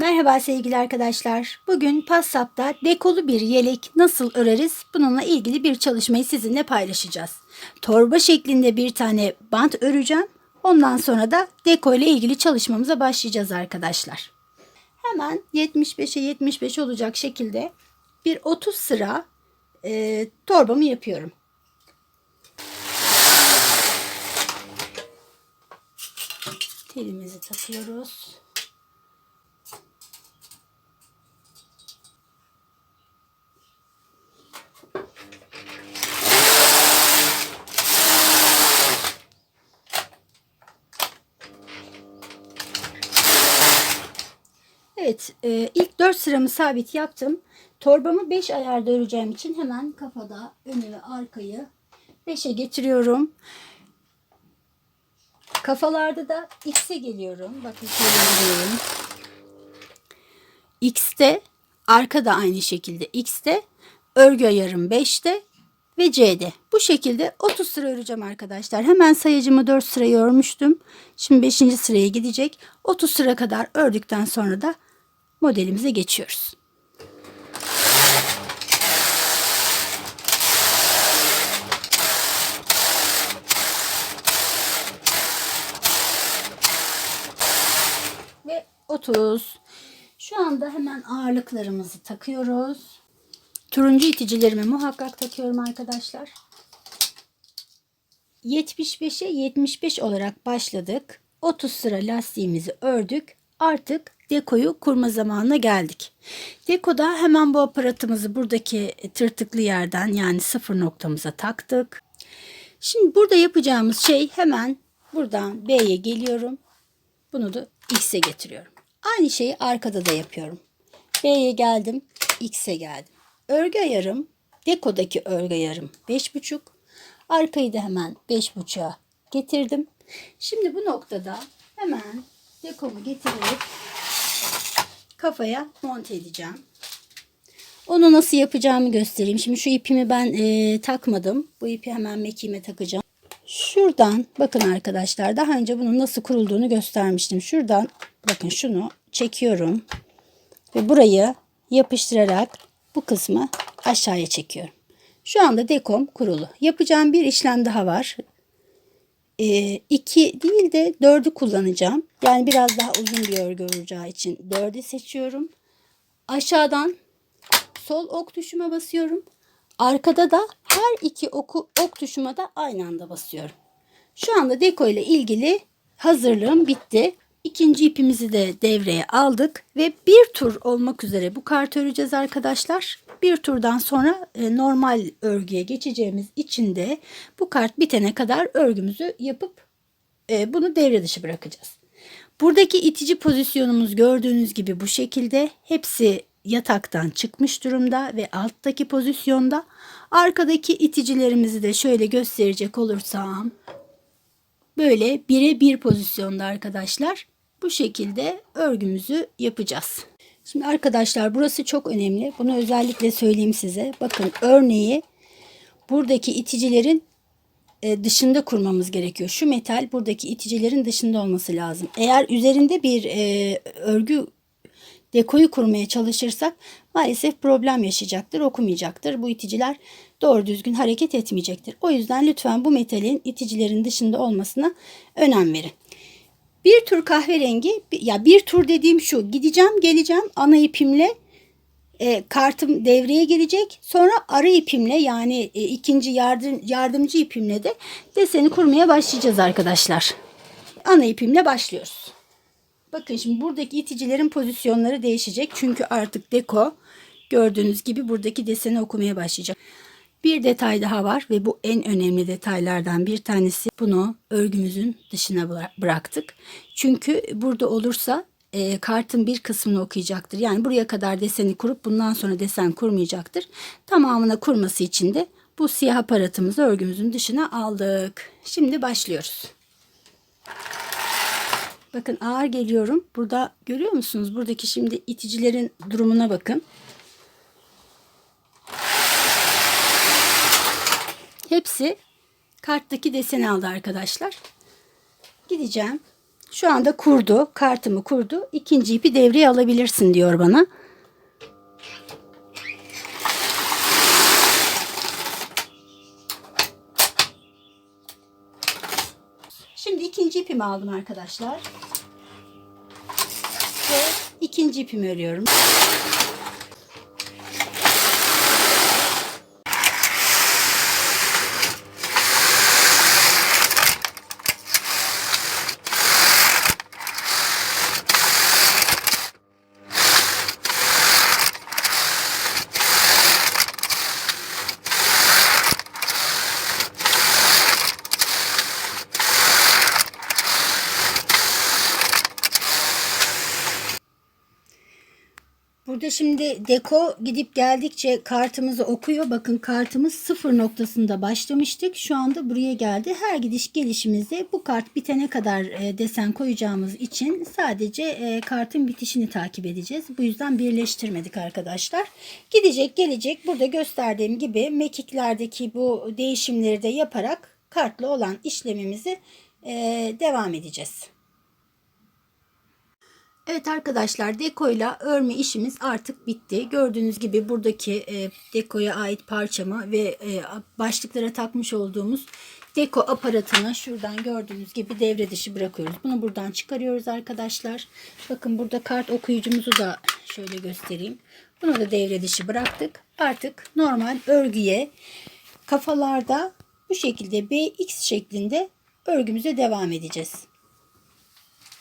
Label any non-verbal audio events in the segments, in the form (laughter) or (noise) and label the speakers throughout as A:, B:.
A: Merhaba sevgili arkadaşlar. Bugün PASSAP'ta dekolu bir yelek nasıl öreriz? Bununla ilgili bir çalışmayı sizinle paylaşacağız. Torba şeklinde bir tane bant öreceğim. Ondan sonra da deko ile ilgili çalışmamıza başlayacağız arkadaşlar. Hemen 75'e 75 olacak şekilde bir 30 sıra e, torbamı yapıyorum. Telimizi takıyoruz. Evet, e, ilk 4 sıramı sabit yaptım. Torbamı 5 ayarda öreceğim için hemen kafada önü ve arkayı 5'e getiriyorum. Kafalarda da X'e geliyorum. Bakın şöyle geliyorum. X'te arkada aynı şekilde X'te örgü ayarım 5'te ve C'de. Bu şekilde 30 sıra öreceğim arkadaşlar. Hemen sayacımı 4 sırayı örmüştüm. Şimdi 5. sıraya gidecek. 30 sıra kadar ördükten sonra da modelimize geçiyoruz. Ve 30. Şu anda hemen ağırlıklarımızı takıyoruz. Turuncu iticilerimi muhakkak takıyorum arkadaşlar. 75'e 75 olarak başladık. 30 sıra lastiğimizi ördük. Artık dekoyu kurma zamanına geldik. Dekoda hemen bu aparatımızı buradaki tırtıklı yerden yani sıfır noktamıza taktık. Şimdi burada yapacağımız şey hemen buradan B'ye geliyorum. Bunu da X'e getiriyorum. Aynı şeyi arkada da yapıyorum. B'ye geldim, X'e geldim. Örgü ayarım, dekodaki örgü ayarım 5,5. Arkayı da hemen 5,5'a getirdim. Şimdi bu noktada hemen dekomu getirip kafaya monte edeceğim. Onu nasıl yapacağımı göstereyim. Şimdi şu ipimi ben e, takmadım. Bu ipi hemen mekiğime takacağım. Şuradan bakın arkadaşlar daha önce bunun nasıl kurulduğunu göstermiştim. Şuradan bakın şunu çekiyorum. Ve burayı yapıştırarak bu kısmı aşağıya çekiyorum. Şu anda dekom kurulu. Yapacağım bir işlem daha var. 2 e, değil de 4'ü kullanacağım. Yani biraz daha uzun bir örgü olacağı için 4'ü seçiyorum. Aşağıdan sol ok tuşuma basıyorum. Arkada da her iki oku, ok tuşuma da aynı anda basıyorum. Şu anda deko ile ilgili hazırlığım bitti. İkinci ipimizi de devreye aldık ve bir tur olmak üzere bu kart öreceğiz arkadaşlar. Bir turdan sonra e, normal örgüye geçeceğimiz için de bu kart bitene kadar örgümüzü yapıp e, bunu devre dışı bırakacağız. Buradaki itici pozisyonumuz gördüğünüz gibi bu şekilde. Hepsi yataktan çıkmış durumda ve alttaki pozisyonda. Arkadaki iticilerimizi de şöyle gösterecek olursam böyle bire bir pozisyonda arkadaşlar. Bu şekilde örgümüzü yapacağız. Şimdi arkadaşlar burası çok önemli. Bunu özellikle söyleyeyim size. Bakın örneği buradaki iticilerin e, dışında kurmamız gerekiyor. Şu metal buradaki iticilerin dışında olması lazım. Eğer üzerinde bir e, örgü dekoyu kurmaya çalışırsak maalesef problem yaşayacaktır, okumayacaktır. Bu iticiler doğru düzgün hareket etmeyecektir. O yüzden lütfen bu metalin iticilerin dışında olmasına önem verin. Bir tur kahverengi ya bir tur dediğim şu gideceğim geleceğim ana ipimle e, kartım devreye girecek. Sonra ara ipimle yani e, ikinci yardım, yardımcı ipimle de deseni kurmaya başlayacağız arkadaşlar. Ana ipimle başlıyoruz. Bakın şimdi buradaki iticilerin pozisyonları değişecek. Çünkü artık deko gördüğünüz gibi buradaki deseni okumaya başlayacak. Bir detay daha var ve bu en önemli detaylardan bir tanesi. Bunu örgümüzün dışına bıraktık. Çünkü burada olursa e, kartın bir kısmını okuyacaktır. Yani buraya kadar deseni kurup bundan sonra desen kurmayacaktır. Tamamına kurması için de bu siyah aparatımızı örgümüzün dışına aldık. Şimdi başlıyoruz. Bakın ağır geliyorum. Burada görüyor musunuz? Buradaki şimdi iticilerin durumuna bakın. Hepsi karttaki deseni aldı arkadaşlar. Gideceğim. Şu anda kurdu. Kartımı kurdu. İkinci ipi devreye alabilirsin diyor bana. Şimdi ikinci ipimi aldım arkadaşlar. Ve ikinci ipimi örüyorum. Burada şimdi deko gidip geldikçe kartımızı okuyor. Bakın kartımız sıfır noktasında başlamıştık. Şu anda buraya geldi. Her gidiş gelişimizde bu kart bitene kadar e, desen koyacağımız için sadece e, kartın bitişini takip edeceğiz. Bu yüzden birleştirmedik arkadaşlar. Gidecek gelecek burada gösterdiğim gibi mekiklerdeki bu değişimleri de yaparak kartla olan işlemimizi e, devam edeceğiz. Evet arkadaşlar dekoyla örme işimiz artık bitti. Gördüğünüz gibi buradaki e, dekoya ait parçamı ve e, başlıklara takmış olduğumuz deko aparatını şuradan gördüğünüz gibi devre dışı bırakıyoruz. Bunu buradan çıkarıyoruz arkadaşlar. Bakın burada kart okuyucumuzu da şöyle göstereyim. Bunu da devre dışı bıraktık. Artık normal örgüye kafalarda bu şekilde BX şeklinde örgümüze devam edeceğiz.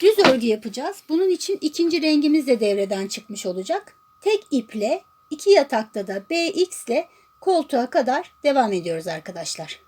A: Düz örgü yapacağız. Bunun için ikinci rengimiz de devreden çıkmış olacak. Tek iple iki yatakta da BX ile koltuğa kadar devam ediyoruz arkadaşlar.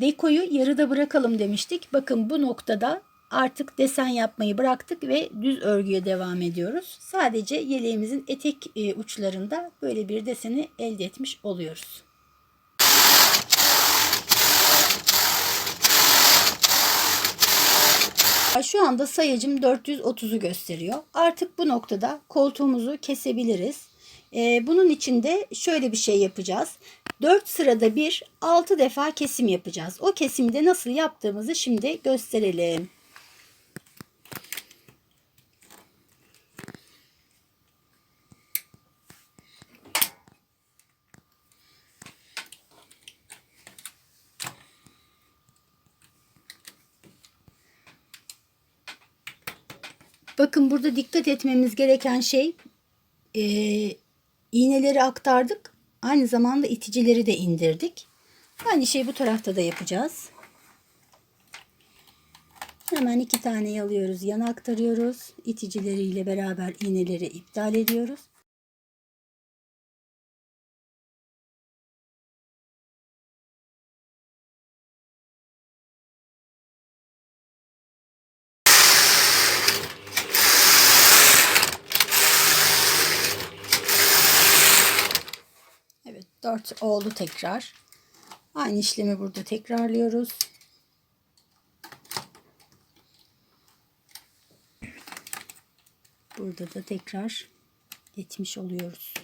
A: Dekoyu yarıda bırakalım demiştik. Bakın bu noktada artık desen yapmayı bıraktık ve düz örgüye devam ediyoruz. Sadece yeleğimizin etek e, uçlarında böyle bir deseni elde etmiş oluyoruz. Şu anda sayacım 430'u gösteriyor. Artık bu noktada koltuğumuzu kesebiliriz. Ee, bunun için de şöyle bir şey yapacağız. 4 sırada bir 6 defa kesim yapacağız. O kesimi de nasıl yaptığımızı şimdi gösterelim. Bakın burada dikkat etmemiz gereken şey e, iğneleri aktardık. Aynı zamanda iticileri de indirdik. Aynı şeyi bu tarafta da yapacağız. Hemen iki tane alıyoruz. Yana aktarıyoruz. İticileriyle beraber iğneleri iptal ediyoruz. Evet 4 oldu tekrar. Aynı işlemi burada tekrarlıyoruz. Burada da tekrar etmiş oluyoruz.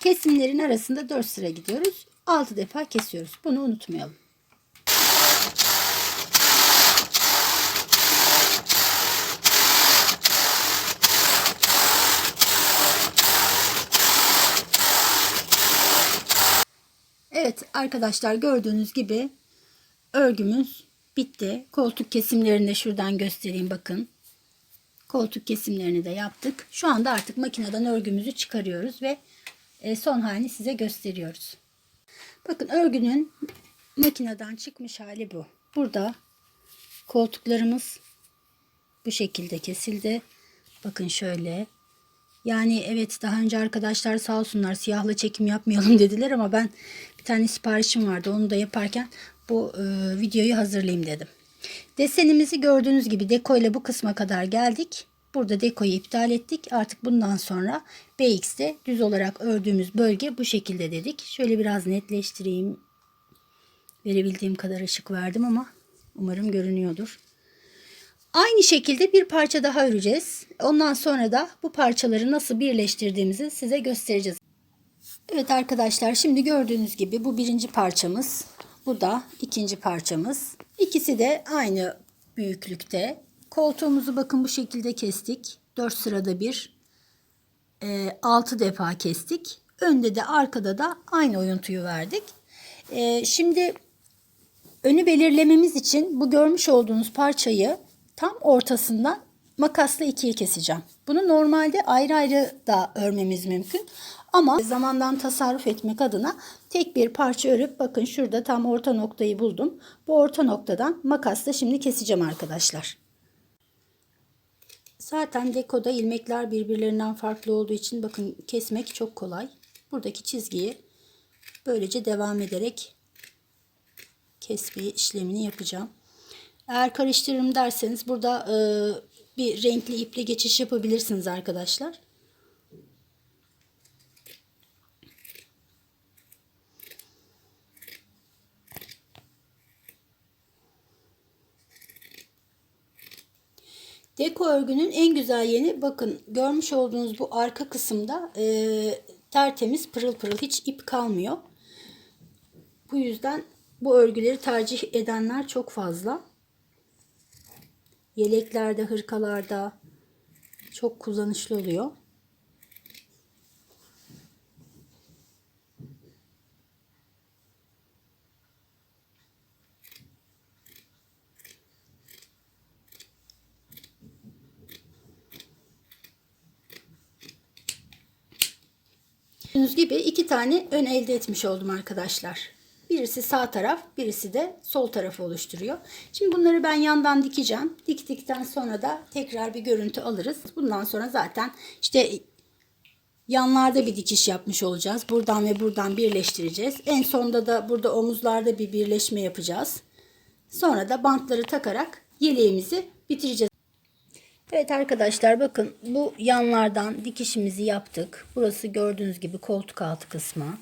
A: Kesimlerin arasında 4 sıra gidiyoruz. 6 defa kesiyoruz. Bunu unutmayalım. Evet arkadaşlar gördüğünüz gibi örgümüz bitti. Koltuk kesimlerini de şuradan göstereyim bakın. Koltuk kesimlerini de yaptık. Şu anda artık makineden örgümüzü çıkarıyoruz ve e, son halini size gösteriyoruz. Bakın örgünün makineden çıkmış hali bu. Burada koltuklarımız bu şekilde kesildi. Bakın şöyle. Yani evet daha önce arkadaşlar sağ olsunlar siyahla çekim yapmayalım (laughs) dediler ama ben bir tane siparişim vardı. Onu da yaparken bu e, videoyu hazırlayayım dedim. Desenimizi gördüğünüz gibi deko ile bu kısma kadar geldik. Burada dekoyu iptal ettik. Artık bundan sonra BX'de düz olarak ördüğümüz bölge bu şekilde dedik. Şöyle biraz netleştireyim. Verebildiğim kadar ışık verdim ama umarım görünüyordur. Aynı şekilde bir parça daha öreceğiz. Ondan sonra da bu parçaları nasıl birleştirdiğimizi size göstereceğiz. Evet arkadaşlar şimdi gördüğünüz gibi bu birinci parçamız. Bu da ikinci parçamız. İkisi de aynı büyüklükte. Koltuğumuzu bakın bu şekilde kestik. 4 sırada bir 6 defa kestik. Önde de arkada da aynı oyuntuyu verdik. E, şimdi önü belirlememiz için bu görmüş olduğunuz parçayı tam ortasından makasla ikiye keseceğim. Bunu normalde ayrı ayrı da örmemiz mümkün. Ama zamandan tasarruf etmek adına tek bir parça örüp bakın şurada tam orta noktayı buldum. Bu orta noktadan makasla şimdi keseceğim arkadaşlar. Zaten dekoda ilmekler birbirlerinden farklı olduğu için bakın kesmek çok kolay. Buradaki çizgiyi böylece devam ederek kesme işlemini yapacağım. Eğer karıştırırım derseniz burada e, bir renkli iple geçiş yapabilirsiniz arkadaşlar. Deko örgünün en güzel yeni bakın görmüş olduğunuz bu arka kısımda e, tertemiz pırıl pırıl hiç ip kalmıyor. Bu yüzden bu örgüleri tercih edenler çok fazla. Yeleklerde, hırkalarda çok kullanışlı oluyor. Gördüğünüz gibi iki tane ön elde etmiş oldum arkadaşlar. Birisi sağ taraf, birisi de sol tarafı oluşturuyor. Şimdi bunları ben yandan dikeceğim. Diktikten sonra da tekrar bir görüntü alırız. Bundan sonra zaten işte yanlarda bir dikiş yapmış olacağız. Buradan ve buradan birleştireceğiz. En sonda da burada omuzlarda bir birleşme yapacağız. Sonra da bantları takarak yeleğimizi bitireceğiz. Evet arkadaşlar bakın bu yanlardan dikişimizi yaptık. Burası gördüğünüz gibi koltuk altı kısmı.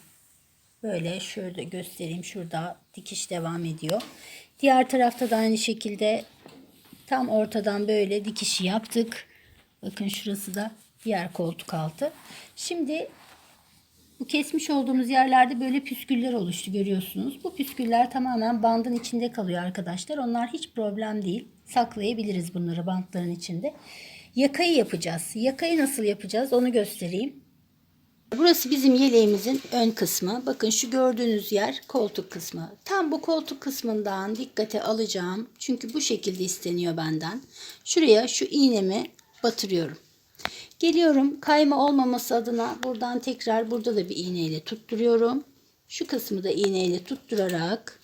A: Böyle şöyle göstereyim. Şurada dikiş devam ediyor. Diğer tarafta da aynı şekilde tam ortadan böyle dikişi yaptık. Bakın şurası da diğer koltuk altı. Şimdi bu kesmiş olduğumuz yerlerde böyle püsküller oluştu görüyorsunuz. Bu püsküller tamamen bandın içinde kalıyor arkadaşlar. Onlar hiç problem değil. Saklayabiliriz bunları bantların içinde. Yakayı yapacağız. Yakayı nasıl yapacağız onu göstereyim. Burası bizim yeleğimizin ön kısmı. Bakın şu gördüğünüz yer koltuk kısmı. Tam bu koltuk kısmından dikkate alacağım. Çünkü bu şekilde isteniyor benden. Şuraya şu iğnemi batırıyorum. Geliyorum kayma olmaması adına buradan tekrar burada da bir iğneyle tutturuyorum. Şu kısmı da iğneyle tutturarak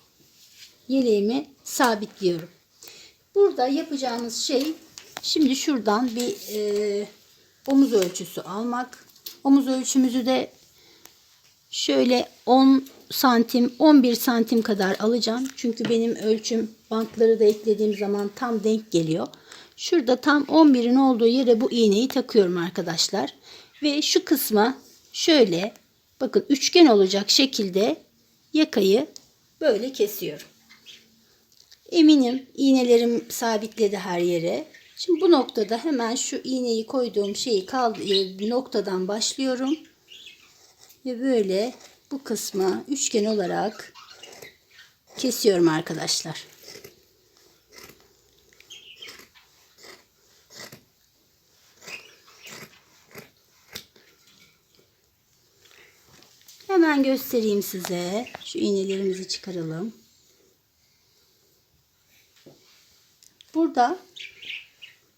A: yeleğimi sabitliyorum. Burada yapacağımız şey şimdi şuradan bir e, omuz ölçüsü almak. Omuz ölçümüzü de şöyle 10 santim 11 santim kadar alacağım. Çünkü benim ölçüm bantları da eklediğim zaman tam denk geliyor. Şurada tam 11'in olduğu yere bu iğneyi takıyorum arkadaşlar. Ve şu kısma şöyle bakın üçgen olacak şekilde yakayı böyle kesiyorum. Eminim iğnelerim sabitledi her yere. Şimdi bu noktada hemen şu iğneyi koyduğum şeyi kaldı, noktadan başlıyorum. Ve böyle bu kısmı üçgen olarak kesiyorum arkadaşlar. Hemen göstereyim size. Şu iğnelerimizi çıkaralım. Burada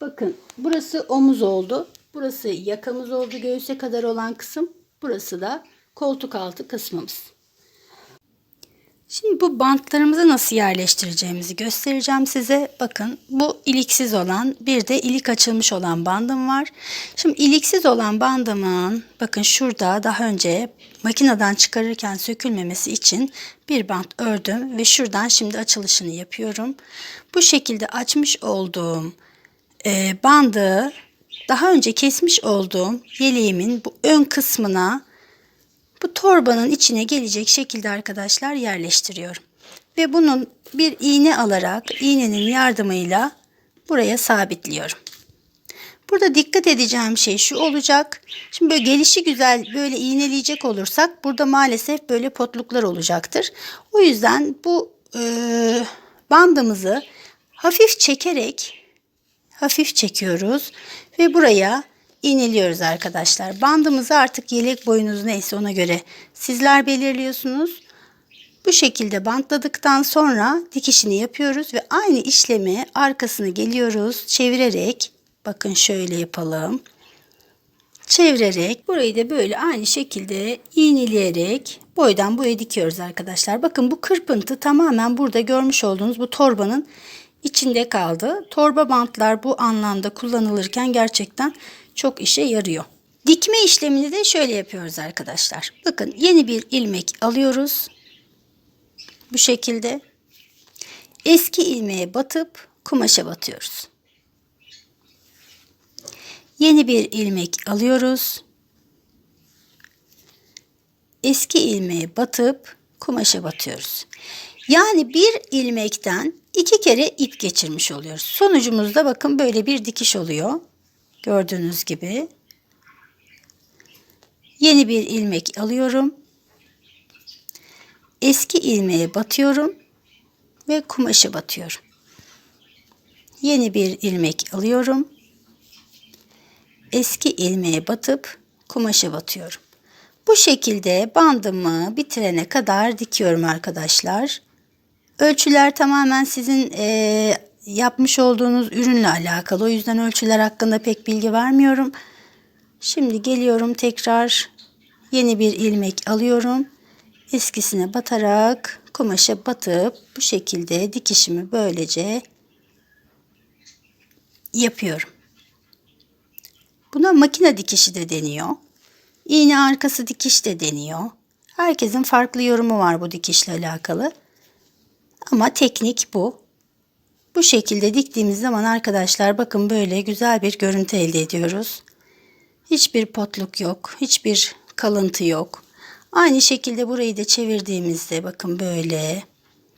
A: bakın burası omuz oldu. Burası yakamız oldu göğüse kadar olan kısım. Burası da koltuk altı kısmımız. Şimdi bu bantlarımızı nasıl yerleştireceğimizi göstereceğim size. Bakın bu iliksiz olan bir de ilik açılmış olan bandım var. Şimdi iliksiz olan bandımın bakın şurada daha önce makineden çıkarırken sökülmemesi için bir bant ördüm ve şuradan şimdi açılışını yapıyorum. Bu şekilde açmış olduğum e, bandı daha önce kesmiş olduğum yeleğimin bu ön kısmına bu torbanın içine gelecek şekilde arkadaşlar yerleştiriyorum. Ve bunun bir iğne alarak iğnenin yardımıyla buraya sabitliyorum. Burada dikkat edeceğim şey şu olacak. Şimdi böyle gelişi güzel böyle iğneleyecek olursak burada maalesef böyle potluklar olacaktır. O yüzden bu e, bandımızı hafif çekerek hafif çekiyoruz ve buraya iğneliyoruz arkadaşlar. Bandımızı artık yelek boyunuz neyse ona göre sizler belirliyorsunuz. Bu şekilde bantladıktan sonra dikişini yapıyoruz ve aynı işlemi arkasını geliyoruz çevirerek bakın şöyle yapalım. Çevirerek burayı da böyle aynı şekilde iğneleyerek boydan boya dikiyoruz arkadaşlar. Bakın bu kırpıntı tamamen burada görmüş olduğunuz bu torbanın içinde kaldı. Torba bantlar bu anlamda kullanılırken gerçekten çok işe yarıyor. Dikme işlemini de şöyle yapıyoruz arkadaşlar. Bakın yeni bir ilmek alıyoruz. Bu şekilde. Eski ilmeğe batıp kumaşa batıyoruz. Yeni bir ilmek alıyoruz. Eski ilmeğe batıp kumaşa batıyoruz. Yani bir ilmekten iki kere ip geçirmiş oluyoruz. Sonucumuzda bakın böyle bir dikiş oluyor. Gördüğünüz gibi. Yeni bir ilmek alıyorum. Eski ilmeğe batıyorum ve kumaşa batıyorum. Yeni bir ilmek alıyorum. Eski ilmeğe batıp kumaşa batıyorum. Bu şekilde bandımı bitirene kadar dikiyorum arkadaşlar. Ölçüler tamamen sizin e, yapmış olduğunuz ürünle alakalı. O yüzden ölçüler hakkında pek bilgi vermiyorum. Şimdi geliyorum tekrar yeni bir ilmek alıyorum. Eskisine batarak kumaşa batıp bu şekilde dikişimi böylece yapıyorum. Buna makine dikişi de deniyor. İğne arkası dikiş de deniyor. Herkesin farklı yorumu var bu dikişle alakalı. Ama teknik bu. Bu şekilde diktiğimiz zaman arkadaşlar bakın böyle güzel bir görüntü elde ediyoruz. Hiçbir potluk yok, hiçbir kalıntı yok. Aynı şekilde burayı da çevirdiğimizde bakın böyle.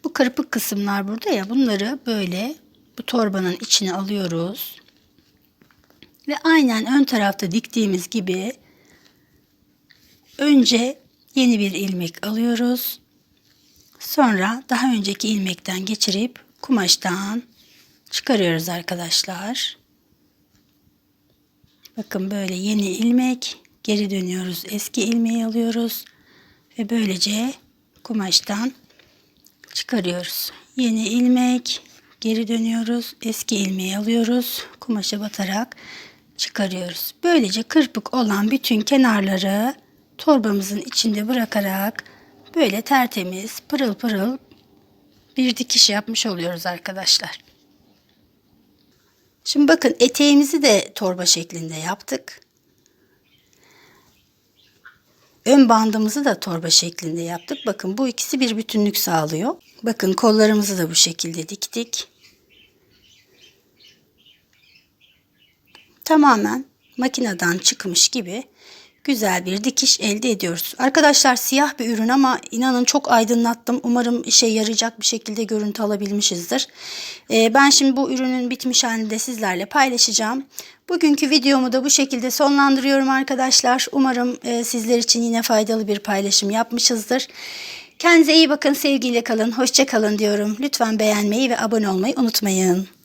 A: Bu kırpık kısımlar burada ya bunları böyle bu torbanın içine alıyoruz. Ve aynen ön tarafta diktiğimiz gibi önce yeni bir ilmek alıyoruz. Sonra daha önceki ilmekten geçirip kumaştan çıkarıyoruz arkadaşlar. Bakın böyle yeni ilmek geri dönüyoruz. Eski ilmeği alıyoruz ve böylece kumaştan çıkarıyoruz. Yeni ilmek geri dönüyoruz. Eski ilmeği alıyoruz. Kumaşa batarak çıkarıyoruz. Böylece kırpık olan bütün kenarları torbamızın içinde bırakarak böyle tertemiz pırıl pırıl bir dikiş yapmış oluyoruz arkadaşlar. Şimdi bakın eteğimizi de torba şeklinde yaptık. Ön bandımızı da torba şeklinde yaptık. Bakın bu ikisi bir bütünlük sağlıyor. Bakın kollarımızı da bu şekilde diktik. Tamamen makineden çıkmış gibi güzel bir dikiş elde ediyoruz. Arkadaşlar siyah bir ürün ama inanın çok aydınlattım. Umarım işe yarayacak bir şekilde görüntü alabilmişizdir. Ee, ben şimdi bu ürünün bitmiş halini de sizlerle paylaşacağım. Bugünkü videomu da bu şekilde sonlandırıyorum arkadaşlar. Umarım e, sizler için yine faydalı bir paylaşım yapmışızdır. Kendinize iyi bakın, sevgiyle kalın, hoşça kalın diyorum. Lütfen beğenmeyi ve abone olmayı unutmayın.